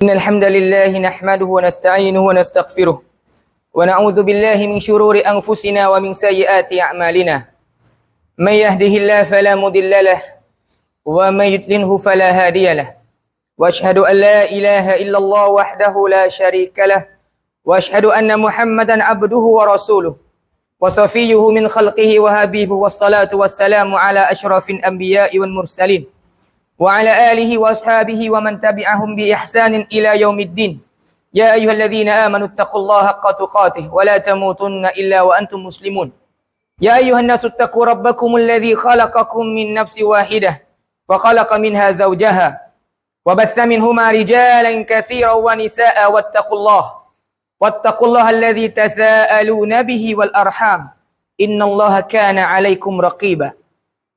إن الحمد لله نحمده ونستعينه ونستغفره ونعوذ بالله من شرور أنفسنا ومن سيئات أعمالنا. من يهده الله فلا مضل له ومن يضلله فلا هادي له. وأشهد أن لا إله إلا الله وحده لا شريك له. وأشهد أن محمدا عبده ورسوله. وصفيه من خلقه وهبيبه والصلاة والسلام على أشرف الأنبياء والمرسلين. وعلى آله وأصحابه ومن تبعهم بإحسان إلى يوم الدين. يا أيها الذين آمنوا اتقوا الله حق تقاته ولا تموتن إلا وأنتم مسلمون. يا أيها الناس اتقوا ربكم الذي خلقكم من نفس واحدة وخلق منها زوجها وبث منهما رجالا كثيرا ونساء واتقوا الله. واتقوا الله الذي تساءلون به والأرحام. إن الله كان عليكم رقيبا.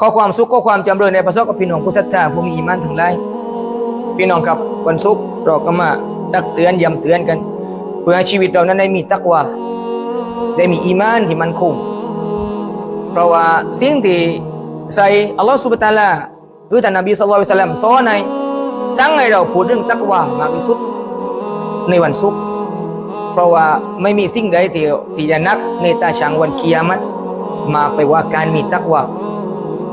ข้อความสุขข้อความจำเริญในประสบกับพี่น้องผู้ศรัทธาผู้มีอีมานทั้งหลายพี่น้องครับวันศุกร์เราก็มาตักเตือนย้ำเตือนกัน เพื่อให้ชีวิตเรานั้นได้มีตักวาได้มีอีมานที่มันคงเพราะว่าสิ่งที่ใส่อัลลอฮฺสุบตาลาหรือท่านนบีสุลต่านสอนให้สั่งให้เราพูดเรื่องตักวามากที่สุดในวันศุกร์เพราะว่าไม่มีสิ่งใดที่ที่จะนักในตาช่างวันกิยามัตมากไปว่าการมีตักวา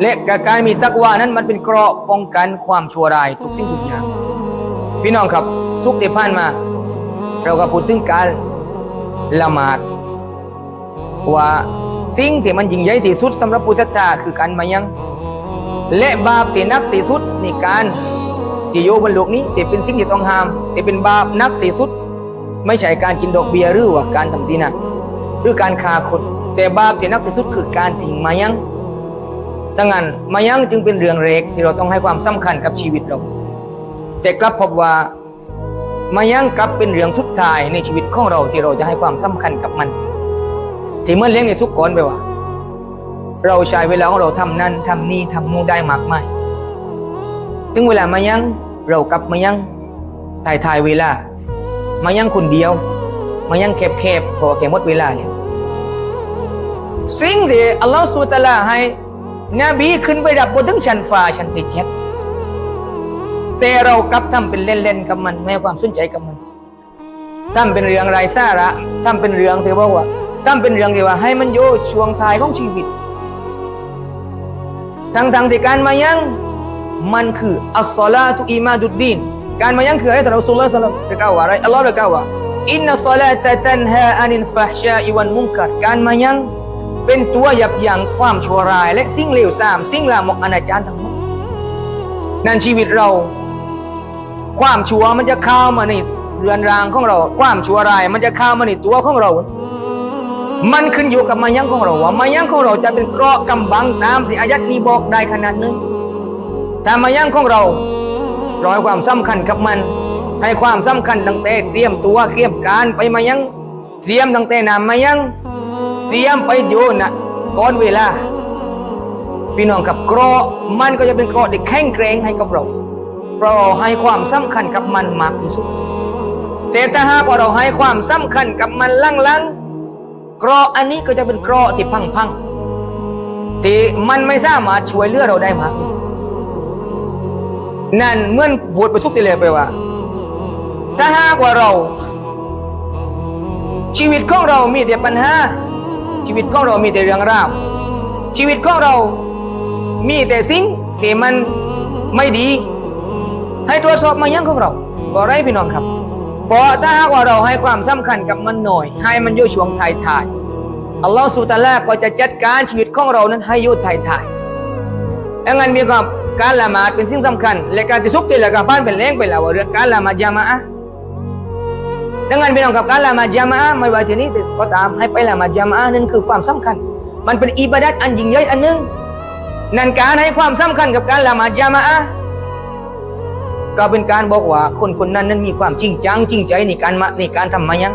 และการมีตักวานั้นมันเป็นเกราะป้องกันความชั่วร้ายทุกสิ่งทุกอย่าง พี่น้องครับสุกที่ผ่านมา เราก็พูดถึงการละหมาดว่าสิ่งที่มันยิ่งใหญ่ที่สุดสำหรับผู้ศรัทธาคือการมายัง และบาปที่นักที่สุดในการที่อยู่บนโลกนี้ที่เป็นสิ่งที่ต้องห้ามที่เป็นบาปนักที่สุด ไม่ใช่การกินดอกเบี้ยหรือว่าการทำซีนะหรือการฆ่าคน แต่บาปที่นักที่สุดคือการทิ้งมายัง ดังนั้นมายังจึงเป็นเรื่องเล็กที่เราต้องให้ความสำคัญกับชีวิตเราแต่กลับพบว่ามายังกลับเป็นเรื่องสุดท้ายในชีวิตของเราที่เราจะให้ความสำคัญกับมัน ที่เมื่อเลี้ยงในสุกก่อนไปว่า เราใช้เวลาของเราทำนั่นทำนี่ทำนู่นได้มากมายถึงเวลามายังเรากลับมายังถ่ายถ่ายเวลา มายังคนเดียว มายังแคบๆพอแค่หมดเวลาเนี่ยสิ่งที่อัลลอฮฺสุลตาลาให้ นบีขึ้นไปดับบนถึงชั้นฟ้าชั้นที่เจ็ดแต่เรากลับทำเป็นเล่นๆกับมันไม่ให้ความสนใจกับมันทำเป็นเรื่องไร้สาระทำเป็นเรื่องที่บอกว่าทำเป็นเรื่องที่ว่า ให้มันโยช่วงท้ายของชีวิต ทั้งทที่การมายังมันคืออัสซาลาตุอิมาดุดดีนการมายังคืออะไรแต่เราสุลต่านสัลลัมได้กล่าวว่าอะไรอัลลอฮ์ได้กล่าวว่าอินนัสซาลาตะตันฮาอานินฟะชาอิวันมุนกัดการมายัง เป็นตัวยับยั้งความชั่วร้าย และสิ่งเลวทราม สิ่งลามกอนาจารทั้งหมดนั่นชีวิตเรา ความชั่วมันจะเข้ามาในเรือนรางของเรา ความชั่วร้ายมันจะเข้ามาในตัวของเรา มันขึ้นอยู่กับมายังของเราว่ามายังของเราจะเป็นเกราะกำบังตามที่อายัดนี้บอกได้ขนาดนึงถ้ามายังของเราราให้ความสำคัญกับมัน ให้ความสำคัญตั้งแต่เตรียมตัวเตรียมการไปมายัง เตรียมตั้งแต่นำมายัง เตรียมไปอยู่นะก่อนเวลา พี่น้องกับเกราะมันก็จะเป็นเกราะที่แข็งแกร่งให้กับเราเราให้ความสำคัญกับมันมากที่สุด แต่ถ้าหากว่าเราให้ความสำคัญกับมันลังๆเกราะอันนี้ก็จะเป็นเกราะที่พังๆที่มันไม่สามารถช่วยเหลือเราได้มากนั่นเมื่อนบทประสุกที่เลยไปว่า ถ้าหากว่าเรา ชีวิตของเรามีแต่ปัญหา ชีวิตของเรามีแต่เรื่องราว ชีวิตของเรามีแต่สิ่งที่มันไม่ดี ให้ตรวจสอบมายังของเราบอกไรพี่น้องครับ เพราะถ้าหากว่าเราให้ความสำคัญกับมันหน่อย ให้มันอยู่ช่วงท้ายทายอัลลอฮฺสุตาลาก็จะจัดการชีวิตของเรานั้นให้อยู่ท้ายทายดังนั้นมีความการละหมาดเป็นสิ่งสำคัญ และการจะสุกติและการบ้านเป็นแรงไปแล้วว่าเรื่องการละหมาดยามะอะ ดังนั้นพี่น้องกับการละหมาดยามะไม่ว่าที่นี้ก็ตามให้ไปละหมาดยามะนั่นคือความสำคัญ มันเป็นอิบาดัตอันยิ่งใหญ่อันหนึ่งนั่นการให้ความสำคัญกับการละหมาดยามะก็เป็นการบอกว่าคนคนนั้นนั้นมีความจริงจังจริงใจในการมาในการทำมายัง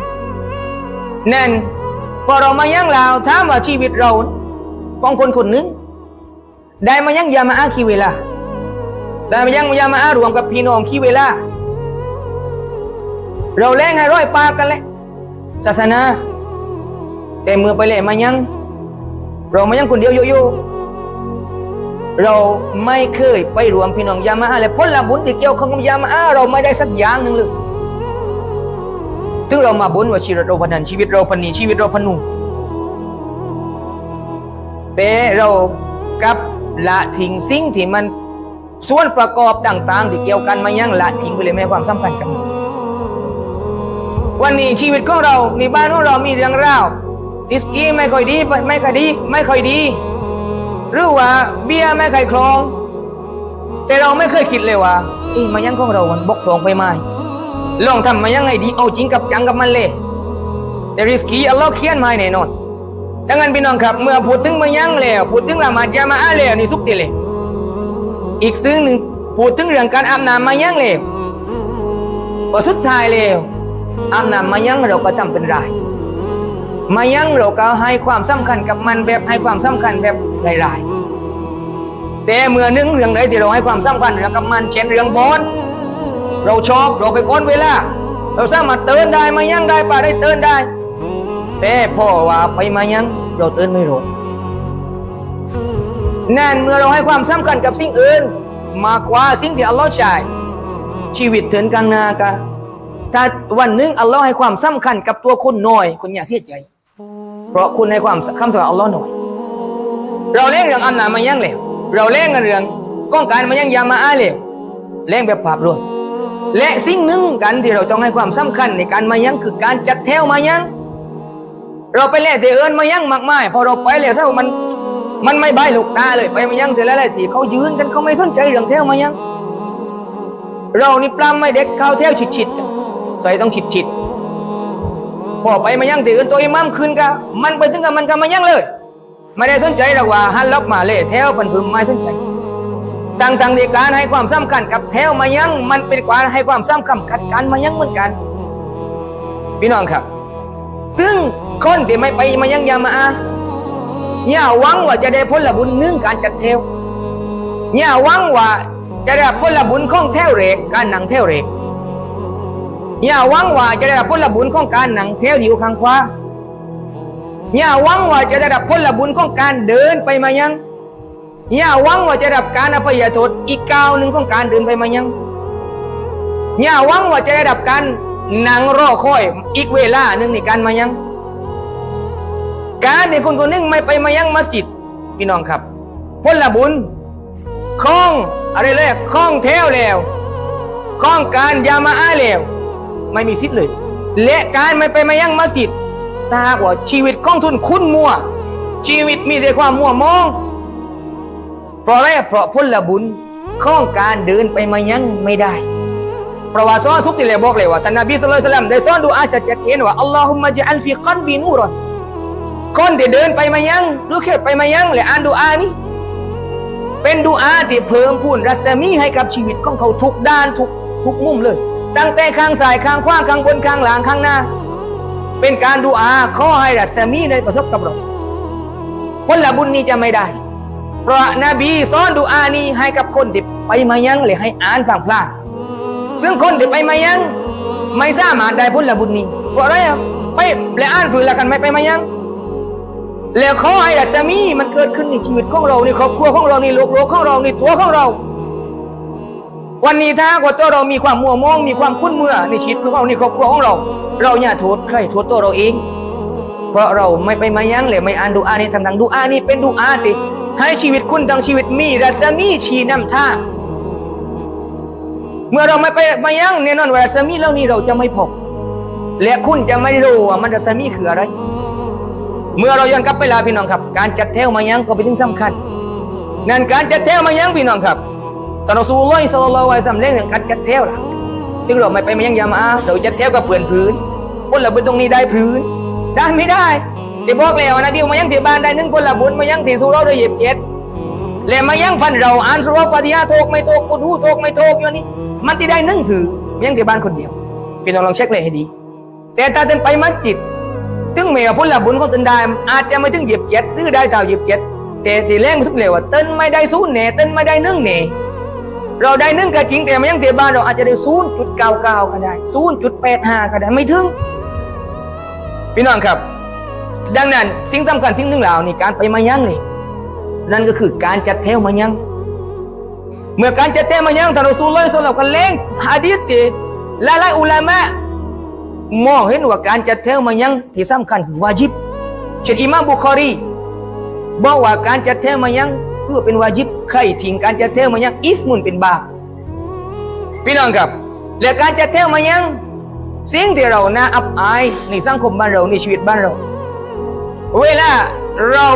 แน่นพอเรามายังแล้วถามว่าชีวิตเราของคนคนหนึงได้มายังยามาอาคีเวลาได้มายังยามาอารวมกับพี่น้องคีเวลา เราแล่งให้ร้อยปากกันแหละศาสนา แต่เมื่อไปเล่มายัง เรามายังคนเดียวโยโย่เราไม่เคยไปรวมพี่น้องยามาอาและผลบุญที่เกี่ยวข้องกับยามาอาเราไม่ได้สักอย่างหนึ่งเลยถึงเรามาบนว่าชีวิตเราพันันชีวิตเราพันนีชีวิตเราพันนูแต่เรากับละทิ้งสิ่งที่มันส่วนประกอบต่าง ๆ ที่เกี่ยวกันมายังละทิ้งไปเลยไม่ความสำคัญกัน วันนี้ชีวิตของเราในบ้านของเรามีเรื่องราวดิสกี้ไม่ค่อยดีไม่ค่อยดีไม่ค่อยดี หรือว่าเบียร์ไม่เคยคลอง แต่เราไม่เคยคิดเลยว่าเอ้มายังของเรามันบกพร่องไปไหมลองทำมายังไงดีเอาจริงกับจังกับมันเลยแต่ริสกี้อัลลอฮ์เขียนมาให้แน่นอนดังนั้นพี่น้องครับ เมื่อพูดถึงมายังแล้วพูดถึงละหมาดยามาอาแล้วนี่สุกทีเลยอีกซึ่งหนึ่งพูดถึงเรื่องการอาบน้ำมายังแล้วพอสุดท้ายแล้ว อาบน้ำมายังเราก็ทำเป็นรายมายังเราก็ให้ความสำคัญกับมันแบบให้ความสำคัญแบบรายๆแต่เมื่อนึงเรื่องใดที่เราให้ความสำคัญเรื่อกับมันเช่นเรื่องบอลเราชอบเราไปก้นเวลาเราสามารถเตือนได้มายังได้ป่าได้เตือนได้ แต่พ่อว่าไปมายังเราเตือนไม่รู้นั่นเมื่อเราให้ความสำคัญกับสิ่งอื่น มากกว่าสิ่งที่อัลลอฮ์ใช้ชีวิตเถินกลางนากะ ถ้าวันหนึ่งอัลลอฮ์ให้ความสำคัญกับตัวคนน้อย คุณอย่าเสียใจ เพราะคุณให้ความคำสอนอัลลอฮ์หน่อย เราเล่นเรื่องอันนามายังเลยเราเล่นกันเรื่องก้องการมายังยามาอาเลยเล่นแบบภาพรวมและสิ่งหนึ่งกันที่เราต้องให้ความสำคัญในการมายังคือการจัดแถวมายัง เราไปเล่นแต่เอิญมายังมากมายพอเราไปแล้วถ้ามันมันไม่ใบายลูกตาเลยไปมายังเสร็จแล้วทีเขายืนกันเขาไม่สนใจเรื่องแถวมายัง เรานี่ปล้ำไม่เด็กเขาแถวฉิดๆกัน ใส่ต้องฉิดๆพอไปมายังที่อื่นตัวอิหมัมคืนก็มันไปถึงกับมันก็มายังเลย ไม่ได้สนใจหรอกว่าฮันล็อกมาเล่แถวพันพึมไม่สนใจต่างๆในการให้ความสำคัญกับแถวมายังมันเป็นการให้ความสำคัญกับการมายังเหมือนกันพี่น้องครับถึงคนที่ไม่ไปมายังยามาอาอย่าหวังว่าจะได้ผลบุญหนึ่งการจัดแถวอย่าหวังว่าจะได้ผลบุญของแถวเรกการนั่งแถวเรก อย่าหวังว่าจะได้รับผลบุญของการหนังเที่ยวอยู่ข้างขวาอย่าหวังว่าจะได้รับผลบุญของการเดินไปมายังอย่าหวังว่าจะได้รับการอภัยโทษอีกก้าวหนึ่งของการเดินไปมายังอย่าหวังว่าจะได้รับการนั่งรอคอยอีกเวลาหนึ่งในการมายัง การที่คนคนหนึ่งไม่ไปมายังมัสยิดพี่น้องครับผลบุญของอะไรเลยของเที่ยวแล้วของการยามาอาแล้ว ไม่มีสิทธิ์เลย และการไม่ไปมายังมัสยิดถ้าหากว่าชีวิตของทุนคุณมัว ชีวิตมีแต่ความมัวมอง เพราะอะไรเพราะผลบุญของการเดินไปมายังไม่ได้เพราะว่าซ้อนสุกที่เลยบอกเลยว่าท่านนบีสุลต่านได้สอนดูอาชัดเจนว่าอัลลอฮุมะจัลฟีกันบีนูรอนคนที่เดินไปมายังหรือแค่ไปมายังและอ่านดูอานี้เป็นดูอาที่เพิ่มพูนรัศมีให้กับชีวิตของเขาทุกด้านทุกทุกมุมเลย ตั้งแต่ข้างซ้ายข้างขวาข้างบนข้างหลังข้างหน้า เป็นการดูอาขอให้รัศมีได้ประสบกับเราผลบุญนี้จะไม่ได้ เพราะนบีสอนดูอานี้ให้กับคนที่ไปมายังหรือให้อ่านพลางพลางๆซึ่งคนที่ไปมายัง ไม่สามารถได้ผลบุญนี้เพราะอะไรอะไปและอ่านผืนละกันไม่ไปมายังแล้วขอให้รัศมีมันเกิดขึ้นในชีวิตของเราในครอบครัวของเราในโลกโลกของเราในตัวของเรา วันนี้ถ้าว่าตัวเรามีความมัวมองมีความคุ้นเมื่อในชีวิตของเราในครอบครัวของเรา เราอย่าโทษใครโทษตัวเราเอง เพราะเราไม่ไปมายั้งเลยไม่อ่านดูอานี้ทางดังดูอานี้เป็นดูอาที่ให้ชีวิตคุณทั้งชีวิตมีรัศมีชี้นำทางเมื่อเราไม่ไปมายั้งแน่นอนว่ารัศมีเหล่านี้เราจะไม่พบและคุณจะไม่รู้ว่ามันรัศมีคืออะไร เมื่อเราย้อนกลับไปลาพี่น้องครับ การจัดแถวมายังก็เป็นสิ่งสำคัญนั่นการจัดแถวมายังพี่น้องครับ ตอนรอซูลุลลอฮิศ็อลลัลอฮุอะลัยฮิวะซัลลัมเรื่องการจัดแถวล่ะถึงเราไม่ไปมายังยามาเราจัดแถวกับเพื่อนพื้นคนละบุญตรงนี้ได้พื้น ได้ไม่ได้ที่บอกแล้วนะดิวมายังที่บ้านได้นึ่งคนละบุญมายังที่สุเราโดยเหยียบเจ็ดแล้วมายังฟันเราอ่านสุรฟาติฮะโทกไม่โทกกุดหูโทกไม่โทกอยู่นี่มันที่ได้นึ่งถือมายังที่บ้านคนเดียวพี่น้องลองเช็คเลยให้ดี แต่ถ้าเดินไปมัสยิดถึงแม้ว่าผลบุญของตนได้อาจจะไม่ถึงเหยียบเจ็ดหรือได้เท่าเหยียบเจ็ดแต่ที่แรงสุดเลยว่าเต้นไม่ได้ศูนย์เน่เต้นไม่ได้นึ่งเน่ เราได้นึ่งก็จริงแต่มันยังที่บ้านเราอาจจะได้ศูนย์จุดเก้าเก้าก็ได้ศูนย์จุดแปดห้าก็ได้ไม่ถึง พี่น้องครับ ดังนั้นสิ่งสำคัญที่หนึ่งเหล่านี่การไปมายังนี่นั่นก็คือการจัดแถวมายัง เมื่อการจัดแถวมายังท่านรอซูลลอฮ์สลับกันเล่งฮะดีษที่หลายๆอุลามะมองเห็นว่าการจัดแถวมายังที่สำคัญคือวาจิบเช่นอิมามบุคอรีบอกว่าการจัดแถวมายัง ถือเป็นวาจิบใครทิ้งการจัดแถวมายังอิสมุนเป็นบาปพี่น้องครับและการจัดแถวมายังสิ่งที่เราน่าอับอายในสังคมบ้านเราในชีวิตบ้านเรา เวลาเรา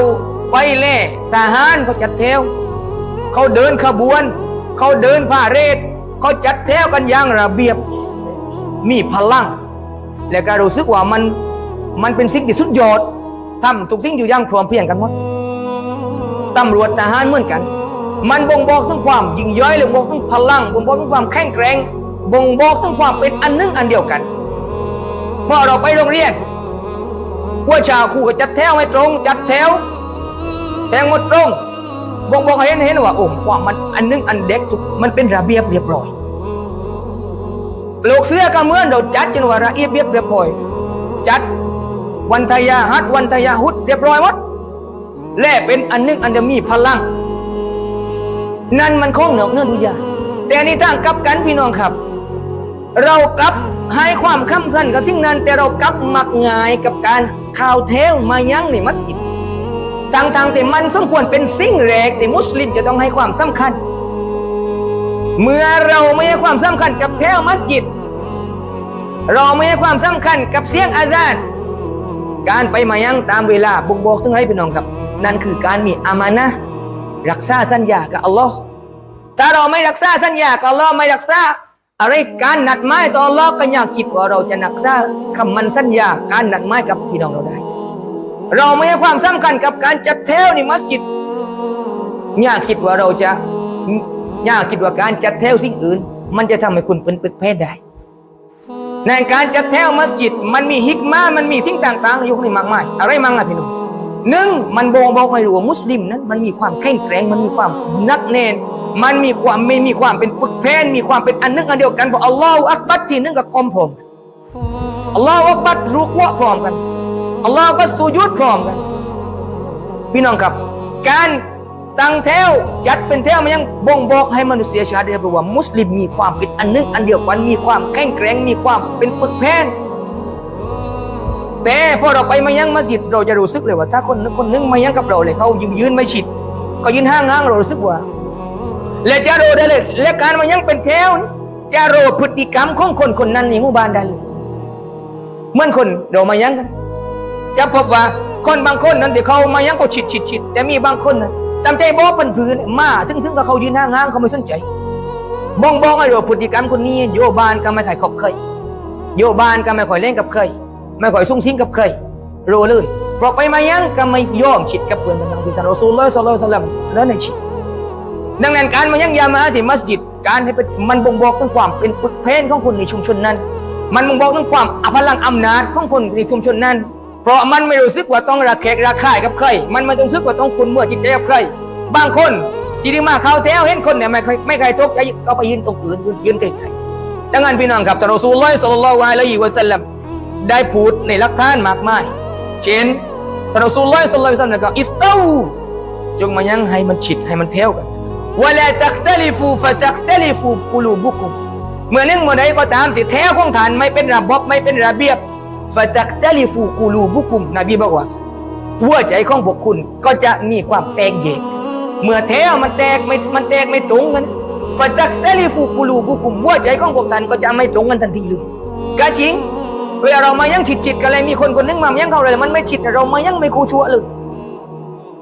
ไปเล่ทหารเขาจัดแถวเขาเดินขบวน เขาเดินผ่าเรศเขาจัดแถวกันอย่างระเบียบมีพลัง และก็รู้สึกว่ามันมันเป็นสิ่งที่สุดยอดทำทุกสิ่งอยู่อย่างพร้อมเพรียงกันหมด ตำรวจทหารเหมือนกัน มันบ่งบอกถึงความยิ่งย้อยหรือบอกถึงพลังบ่งบอกถึงความแข็งแกร่งบ่งบอกถึงความเป็นอันหนึงอันเดียวกันพอเราไปโรงเรียนหัวชาวครูก็จัดแถวไม่ตรง จัดแถวแถวหมดตรงบ่งบอกให้เห็นเห็นว่าโอ้ความมันอันหนึงอันเด็กทุกมันเป็นระเบียบเรียบร้อยโลกเสื้อก็เหมือนเราจัดจนว่าระเอียบเรียบเรียบร้อย จัดวันทยาฮัดวันทยาฮุดเรียบร้อยหมด และเป็นอันหนึงอันเดียวมีพลัง นั่นมันคงเหนือเนื่อดูยาแต่นี่ทางกลับกันพี่น้องครับ เรากลับให้ความคำสั้นกับสิ่งนั้น แต่เรากลับมักง่ายกับการข่าวเทวมายังในมัสยิดทางทางแต่มันสมควรเป็นสิ่งแรกที่มุสลิมจะต้องให้ความสำคัญ เมื่อเราไม่ให้ความสำคัญกับเทวมัสยิด เราไม่ให้ความสำคัญกับเสียงอาซานการไปมายังตามเวลาบ่งบอกถึงให้พี่น้องครับ นั่นคือการมีอามานะรักษาสัญญากับอัลลอฮ์ถ้าเราไม่รักษาสัญญากับอัลลอฮ์ไม่รักษาอะไรการนัดหมายต่ออัลลอฮ์ก็อยากคิดว่าเราจะรักษาคำมันสัญญาการนัดหมายกับพี่น้องเราได้ เราไม่ให้ความสำคัญกับการจัดแถวในมัสยิดอย่าคิดว่าเราจะอย่าคิดว่าการจัดแถวสิ่งอื่น มันจะทำให้คุณเป็นปึกเพศได้ในการจัดแถวมัสยิดมันมีฮิกมามันมีสิ่งต่างๆอยู่ในมากมายอะไรมั่งล่ะพี่น้อง หนึ่งมันบ่งบอกให้รู้ว่ามุสลิมนั้นมันมีความแข็งแกร่งมันมีความนักแน่นมันมีความไม่มีความเป็นปึกแพนมีความเป็นอันหนึงอันเดียวกันบอกอัลลอฮฺอักบัดที่หนึงกับกลมพร้อมอัลลอฮฺอักบัดรุกวะพร้อมกันอัลลอฮฺก็สุยุดพร้อมกัน พี่น้องครับ การตั้งแถวจัดเป็นแถวมันยังบ่งบอกให้มนุษยชาติได้รู้ว่ามุสลิมมีความเป็นอันหนึงอันเดียวกันมีความแข็งแกร่งมีความเป็นปึกแพน แต่พอเราไปมายังมัสยิดเราจะรู้สึกเลยว่า ถ้าคนนึงคนนึงมายังกับเราเลยเขายืนยืนไม่ชิดเขายืนห่างห่างเรารู้สึกว่าและจะรู้ได้เลยและการมายังเป็นแถวจะรู้พฤติกรรมของคนคนนั้นในหมู่บ้านได้เลยเหมื่อนคนเรามายังกันจะพบว่าคนบางคนนั้นเดี๋ยวเขามายังก็ฉิดฉิดฉิดแต่มีบางคนนะจำใจบอกเป็นพื้นมาถึงถึงกับเขายืนห่างห่างเขาไม่สนใจบ้องบ้องไอ้เราพฤติกรรมคนนี้โยบานก็ไม่ค่อยขอบเคยโยบานก็ไม่ค่อยเล่นกับเคย ไม่ค่อยสุ่งสิงกับเคยรู้เลยเพราะไปมายังก็ไม่ยอมฉิดกับเพื่อนต่างๆที่ท่านรอซูลลอฮ์ศ็อลลัลลอฮุอะลัยฮิวะซัลลัมแล้วในฉิดดังนั้นการมายังยามาที่มัสยิดการให้เป็นมันบ่งบอกถึงความเป็นปึกเพนของคนในชุมชนนั้น มันบ่งบอกถึงความอพลังอำนาจของคนในชุมชนนั้น เพราะมันไม่รู้สึกว่าต้องระแคะระคายกับใคร มันไม่ต้องรู้สึกว่าต้องคุณเมื่อจิตใจกับใคร บางคนที่ได้มาเข้าแถวเห็นคนเนี่ยไม่เคยไม่เคยทุกข์ก็ไปยืนตรงอื่นยืนยืนไกลๆดังนั้นพี่น้องครับท่านรอซูลลอฮ์ศ็อลลัลลอฮุอะลัยฮิวะซัลลัม ได้พูดในลักท่านมากมาย เช่นพระสุลลอยสุลลอยสันนะครับอิสตาจงมายังให้มันฉิดให้มันเที่ยวกันวลาตักตลิฟูฟะตักตลิฟูกุลูบุกุมเมื่อนึ่งมื่อใดก็ตามที่แท้ของฐานไม่เป็นระบบไม่เป็นระเบียบฟะตักตลิฟูกุลูบุกุมนบีบอกว่าหัวใจของพวกคุณก็จะมีความแตกแยกเมื่อแท้มันแตกไม่มันแตกไม่ตรงกันฟะตักตลิฟูกุลูบุกุมหัวใจของพวกท่านก็จะไม่ตรงกันทันทีเลยก็จริง เวลาเรามายังฉิดฉิดกันเลยมีคนคนนึงมายังเขาเลยมันไม่ฉิดแต่เรามายังไม่คูชัวเลย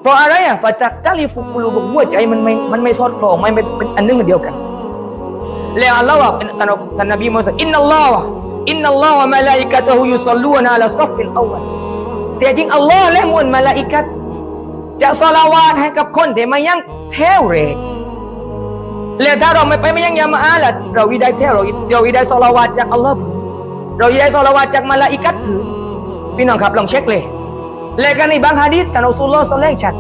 เพราะอะไรอะฟาตักตาลิฟุกุลูบหัวใจมันไม่มันไม่สอดคล้องไม่เป็นอันหนึงเดียวกันแล้วอัลลอฮ์ว่าเป็นท่านท่านนบีมุฮัมมัดอินนัลลอฮ์อินนัลลอฮ์มะลาอิกะตุฮุยุศ็อลลูนอะลาซัฟฟิลอวัลแต่จริงอัลลอฮ์และมวลมะลาอิกะจะสลาวาตให้กับคนที่มายังแถวแรกแล้วถ้าเราไม่ไปไม่ยังยามาอาละเราวิได้แท้เราเราวิได้สลาวาตจากอัลลอฮ์ เราวิได้สลาวาจากมาลาอิกัตหรือพี่น้องครับลองเช็คเลย และกันในบางฮะดีษท่านอัสลลอฮ์สอนแรงชัด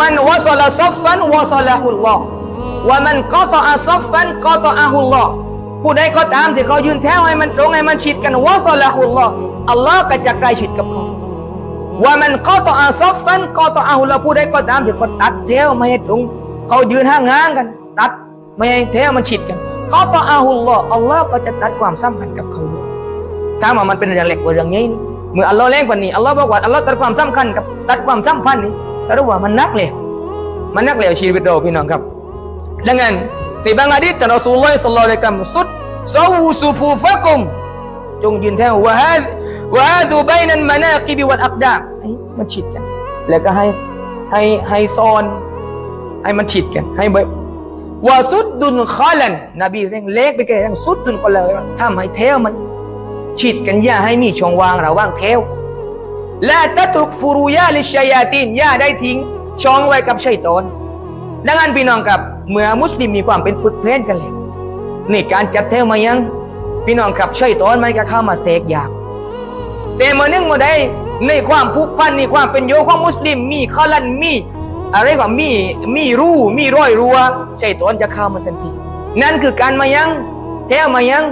มันวะซลาซอฟฟันวะซลาฮุลลอฮ์ว่ามันกอต่ออาซอฟฟันกอต่ออาฮุลลอฮ์ผู้ใดก็ตามที่เขายืนแถวให้มันตรงให้มันชิดกันวะซลาฮุลลอฮ์อัลลอฮ์ก็จะใกล้ชิดกับเขาว่ามันกอต่ออาซอฟฟันกอต่ออาฮุลลอฮ์ผู้ใดก็ตามที่เขาตัดแถวไม่ให้ตรงเขายืนห่างๆกัน ตัดไม่ให้แถวมันชิดกันกอต่อาฮุลลอฮ์อัลลอฮ์ก็จะตัดความสัมพันธ์กับเขาด้วย ถ้าว่ามันเป็นเรื่องเล็กกว่าเรื่องใหญ่นี่เมื่ออัลลอฮ์เล่งกว่านี้อัลลอฮ์บอกว่าอัลลอฮ์ตัดความสำคัญกับตัดความสัมพันธ์นี่สรุปว่ามันนักเลยมันนักเลวชีวิตเราพี่น้องครับ ดังนั้นในบางอดีษท่านรอซูลุลลอฮ์สัลลัลลอฮุอะลัยฮิมสุดซาวูซุฟูฟะกุมจงยืนแถววะฮาดวะฮาดูบัยนันมานากิบวัลอักดามมันฉิดกัน แล้วก็ให้ให้ให้ซ้อนให้มันฉิดกันให้แบบวะสุดดุนคอลันนบีเร่งเล็กไปแก่ยังสุดดุนคอลันทำให้แถวมัน ฉิดกันย่าให้มีช่องว่างระหว่างแถวและตัตรุกฟูรุยาลิชัยาตินย่าได้ทิ้งช่องไว้กับชัยตอนดังนั้นพี่น้องครับเมื่อมุสลิมมีความเป็นปึกเพลนกันแล้วนี่การจัดแถวมายัง พี่น้องครับชัยตอนมันก็เข้ามาเสกยากแต่เมื่อนึงมื่อใดในความผูกพันในความเป็นโยของมุสลิมมีข้อลันมีอะไรก็มีมีรูมีร้อยรัวชัยตอนจะเข้ามาทันที นั่นคือการมายังแถวมายัง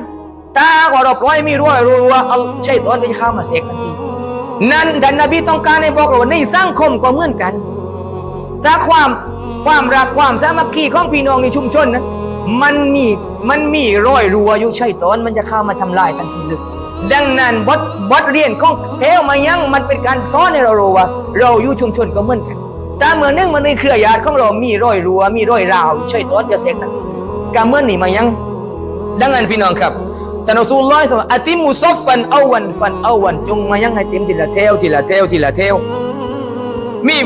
ตาว่าเราปล่อยไมีร้อยรัวเอาชัยตอนก็จะเข้ามาเสกทันทีนั่นท่านนบีต้องการให้บอกเราว่าในสังคมก็เหมือนกันถ้าความความรักความสามัคคีของพี่น้องในชุมชนนั้นมันมีมันมีรอยรัวอยู่ใช่ตอนมันจะเข้ามาทำลายทันทีเลยดังนั้นบทบทเรียนของเทวมายังมันเป็นการสอนให้เรารู้ว่าเราอยู่ชุมชนก็เหมือนกันถ้าเมื่อนึ่งมันในเครือญาติของเรามีรอยรัว มีรอยราวใช่ตอนจะเสกทันทีเลยก็เมื่อนี่มายัง ดังนั้นพี่น้องครับ ท่านอัสลลอฮ์สั่งอาติมุซอฟฟันเอาวันฟันเอาวันจงมายังให้เต็มทีละเทวทีละเทวทีละเทวมี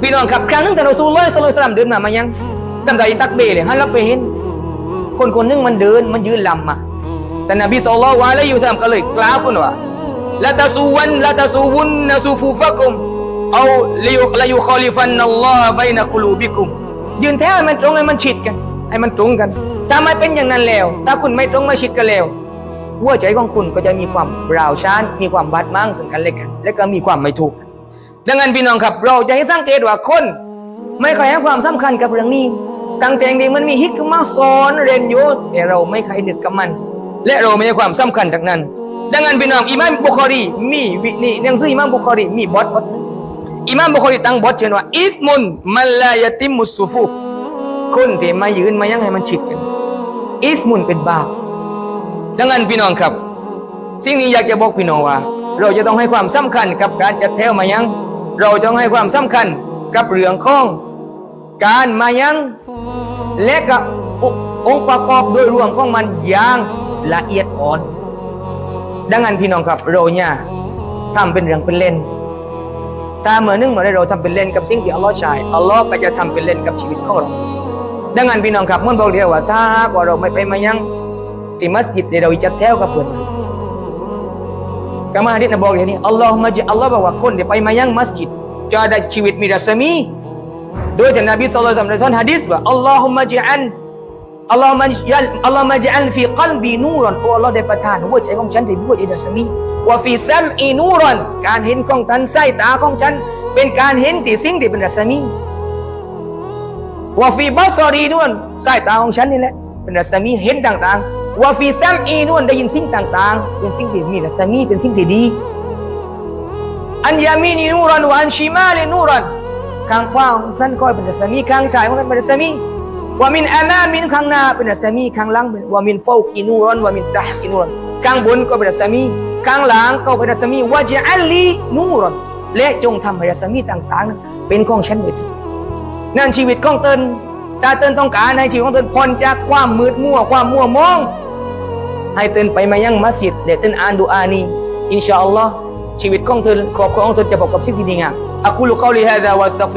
พี่น้องครับครั้งนึงท่านอซูลุลลอฮ์ศ็อลลัลลอฮุอะลัยฮิวะซัลลัมเดินมามายังตั้งแต่ตักเบเลยฮันเราไปเห็น คนคนนึงมันเดินมันยืนลำมาแต่นบีศ็อลลัลลอฮุอะลัยฮิวะซัลลัมก็เลยกล่าวขึ้นว่าละตะซูวันละตะซูวุนนะซูฟูฟะกุมเอาลิยุละยุคอลิฟันนัลลอฮ์บัยนะกุลูบิกุมยืนแถวให้มันตรงให้มันชิดกันให้มันตรงกันถ้าไมเป็นอย่างนั้นแล้ว ถ้าคุณไม่ตรงไม่ชิดกันแล้ว หัวใจของคุณก็จะมีความร้าวช้านมีความบาดหมางซึ่งกันและกัน และก็มีความไม่ถูกดังนั้นพี่น้องครับ เราจะให้สังเกตว่าคน ไม่ค่อยให้ความสำคัญกับเรื่องนี้ตั้งแต่เด็กมันมีฮิกมาสอนเรียนอยู่แต่เราไม่เคยดึกกับมัน และเราไม่ให้ความสำคัญจากนั้น ดังนั้นพี่น้องอิมามบุคอรี มีวินี่หนังสืออิมามบุคอรีมีบทบทอิมามบุคอรีตั้งบทเช่นว่าอิสมุนมันลายติมุสซุฟูฟคนที่มายืนมายังให้มันชิดกันอิสมุนเป็นบาป ดังนั้นพี่น้องครับ สิ่งนี้อยากจะบอกพี่น้องว่า เราจะต้องให้ความสำคัญกับการจัดแถวมายัง เราจะต้องให้ความสำคัญกับเรื่องของการมายัง และก็อุองค์ประกอบโดยรวมของมันอย่างละเอียดอ่อน ดังนั้นพี่น้องครับเราเนี่ยทำเป็นเรื่องเป็นเล่นถ้าเหมือนนึงเหมือใดเราทำเป็นเล่นกับสิ่งที่อัลลอฮ์ใช้อัลลอฮ์ก็จะทำเป็นเล่นกับชีวิตของเราดังนั้นพี่น้องครับมันบอกเดียวว่าถ้าหากว่าเราไม่ไปมายัง ที่มัสยิดเดี๋ยวเราจัดแถวกับเพื่อนกามาฮะดิษนะบอกอย่างนี้อัลลอฮ์มาจอัลลอฮ์บอกว่าคนที่ไปมายังมัสยิดจะได้ชีวิตมีรัศมีโดยท่านนบีสุลต่านในสอนฮะดิษว่าอัลลอฮุมะจัลอัลลอฮุมะจัลอัลลอฮุมะจัลฟีกัลบีนูรันโอ้อัลลอฮ์ได้ประทานหัวใจของฉันที่มีหัวใจรัศมีว่าฟีซัมอีนูรันการเห็นของท่านสายตาของฉัน เป็นการเห็นที่สิ่งที่เป็นรัศมีว่าฟีบัสซอรีนวลสายตาของฉันนี่แหละเป็นรัศมีเห็นต่างๆ ว่าฟีซัมอีนวลได้ยินสิ่งต่างๆ เป็นสิ่งที่มีรัศมีเป็นสิ่งที่ดี อันยามีนีนูรันวะอันชิมาเลนูรันข้างขวาของฉันก็เป็นรัศมีข้างซ้ายของฉันเป็นรัศมีว่ามินอามามินข้างหน้าเป็นรัศมีข้างหลังเป็นว่ามินฟากินูรันว่ามินตะฮกินูรันข้างบนก็เป็นรัศมีข้างหลังก็เป็นรัศมีว่าจะอัลลีนูรันและจงทำให้รัศมีต่างๆ เป็นของฉันไปเถิดนั่นชีวิตของเตินถ้าเตินต้องการให้ชีวิตของเตินพ้นจากความมืดมัวความมัวมอง ให้เตินไปมายังมัสยิดเดี๋ยวเตินอ่านดูอานี้อินชาอัลลอฮ์ชีวิตของเตินครอบครัวของเตินจะพบกับสิ่งที่ดีงามอักุลุกอลิฮะดะวะอัสตัฆฟิ